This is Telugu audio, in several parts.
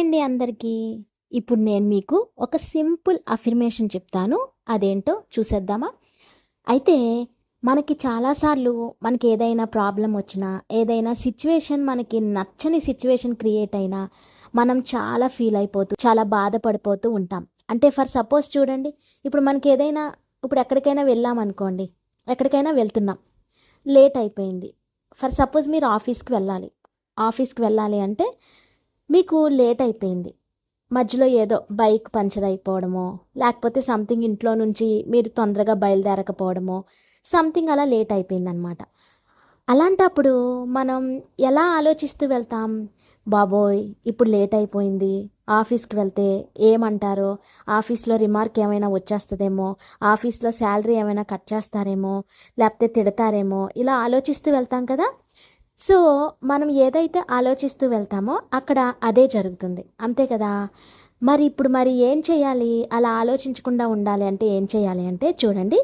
హాయ్ అండి అందరికీ. ఇప్పుడు నేను మీకు ఒక సింపుల్ అఫిర్మేషన్ చెప్తాను. అదేంటో చూసేద్దామా? అయితే మనకి చాలాసార్లు మనకి ఏదైనా ప్రాబ్లం వచ్చినా ఏదైనా సిచ్యువేషన్ మనకి నచ్చని సిచ్యువేషన్ క్రియేట్ అయినా మనం చాలా ఫీల్ అయిపోతూ చాలా బాధపడిపోతూ ఉంటాం. అంటే ఫర్ సపోజ్ చూడండి ఇప్పుడు మనకి ఏదైనా ఇప్పుడు ఎక్కడికైనా వెళ్ళామనుకోండి ఎక్కడికైనా వెళ్తున్నాం లేట్ అయిపోయింది. ఫర్ సపోజ్ మీరు ఆఫీస్కి వెళ్ళాలి. ఆఫీస్కి వెళ్ళాలి అంటే మీకు లేట్ అయిపోయింది. మధ్యలో ఏదో బైక్ పంచర్ అయిపోవడమో లేకపోతే సంథింగ్ ఇంట్లో నుంచి మీరు తొందరగా బయలుదేరకపోవడమో సంథింగ్ అలా లేట్ అయిపోయిందనమాట అలాంటప్పుడు మనం ఎలా ఆలోచిస్తూ వెళ్తాం? బాబోయ్ ఇప్పుడు లేట్ అయిపోయింది. ఆఫీస్కి వెళ్తే ఏమంటారో? ఆఫీస్లో రిమార్క్ ఏమైనా వచ్చేస్తుందేమో? ఆఫీస్లో శాలరీ ఏమైనా కట్ చేస్తారేమో? లేకపోతే తిడతారేమో? ఇలా ఆలోచిస్తూ వెళ్తాం కదా. సో మనం ఏదైతే ఆలోచిస్తూ వెళ్తామో అక్కడ అదే జరుగుతుంది. అంతే కదా? మరి ఇప్పుడు మరి ఏం చేయాలి? అలా ఆలోచించకుండా ఉండాలి అంటే ఏం చేయాలి అంటే చూడండి.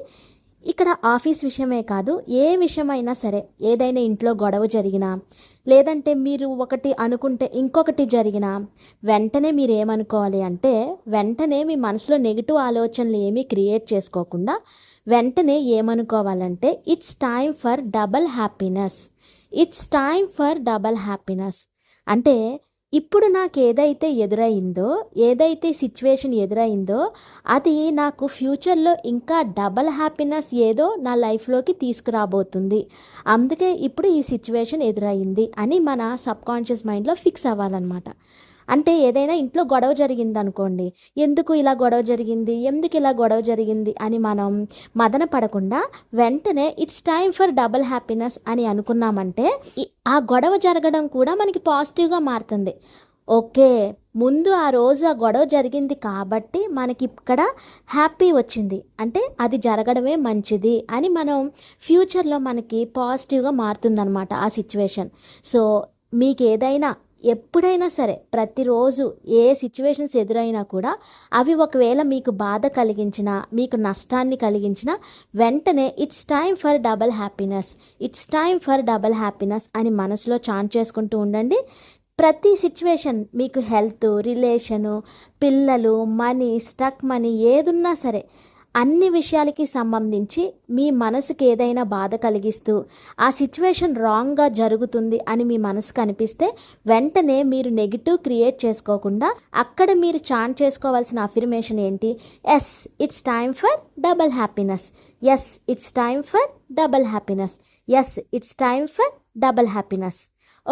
ఇక్కడ ఆఫీస్ విషయమే కాదు ఏ విషయమైనా సరే ఏదైనా ఇంట్లో గొడవ జరిగినా లేదంటే మీరు ఒకటి అనుకుంటే ఇంకొకటి జరిగినా వెంటనే మీరు ఏమనుకోవాలి అంటే వెంటనే మీ మనసులో నెగిటివ్ ఆలోచనలు ఏమీ క్రియేట్ చేసుకోకుండా వెంటనే ఏమనుకోవాలంటే it's time for double happiness. It's time for double happiness. అంటే ఇప్పుడు నాకు ఏదైతే ఎదురైందో ఏదైతే సిచ్యువేషన్ ఎదురైందో అది నాకు ఫ్యూచర్లో ఇంకా డబల్ హ్యాపీనెస్ ఏదో నా లైఫ్లోకి తీసుకురాబోతుంది. అందుకే ఇప్పుడు ఈ సిచ్యువేషన్ ఎదురైంది అని మన సబ్ కాన్షియస్ మైండ్లో ఫిక్స్ అవ్వాలన్నమాట. అంటే ఏదైనా ఇంట్లో గొడవ జరిగింది అనుకోండి ఎందుకు ఇలా గొడవ జరిగింది? ఎందుకు ఇలా గొడవ జరిగింది? అని మనం మదన పడకుండా వెంటనే it's time for double happiness అని అనుకున్నామంటే ఆ గొడవ జరగడం కూడా మనకి పాజిటివ్గా మారుతుంది. ఓకే ముందు ఆ రోజు ఆ గొడవ జరిగింది కాబట్టి మనకి ఇక్కడ హ్యాపీ వచ్చింది. అంటే అది జరగడమే మంచిది అని మనం ఫ్యూచర్లో మనకి పాజిటివ్గా మారుతుందన్నమాట ఆ సిచ్యువేషన్. సో మీకు ఏదైనా ఎప్పుడైనా సరే ప్రతిరోజు ఏ సిచ్యువేషన్స్ ఎదురైనా కూడా అవి ఒకవేళ మీకు బాధ కలిగించిన మీకు నష్టాన్ని కలిగించిన వెంటనే it's time for double happiness it's time for double happiness అని మనసులో చాన్ చేసుకుంటూ ఉండండి. ప్రతి సిచ్యువేషన్ మీకు హెల్త్ రిలేషను పిల్లలు మనీ స్టక్ మనీ ఏదున్నా సరే అన్ని విషయాలకి సంబంధించి మీ మనసుకి ఏదైనా బాధ కలిగిస్తూ ఆ సిచ్యువేషన్ రాంగ్గా జరుగుతుంది అని మీ మనసుకు అనిపిస్తే వెంటనే మీరు నెగిటివ్ క్రియేట్ చేసుకోకుండా అక్కడ మీరు చాన్ చేసుకోవాల్సిన అఫిర్మేషన్ ఏంటి? Yes it's time for double happiness yes it's time for double happiness yes it's time for double happiness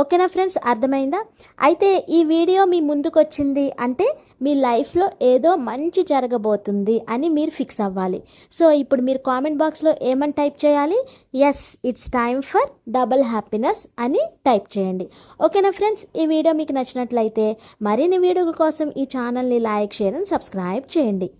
ఓకేనా ఫ్రెండ్స్? అర్థమైందా? అయితే ఈ వీడియో మీ ముందుకు వచ్చింది అంటే మీ లైఫ్లో ఏదో మంచి జరగబోతుంది అని మీరు ఫిక్స్ అవ్వాలి. సో ఇప్పుడు మీరు కామెంట్ బాక్స్లో ఏమని టైప్ చేయాలి? Yes it's time for double happiness అని టైప్ చేయండి. ఓకేనా ఫ్రెండ్స్? ఈ వీడియో మీకు నచ్చినట్లయితే మరిన్ని వీడియోల కోసం ఈ ఛానల్ని లైక్ షేర్ అండ్ సబ్స్క్రైబ్ చేయండి.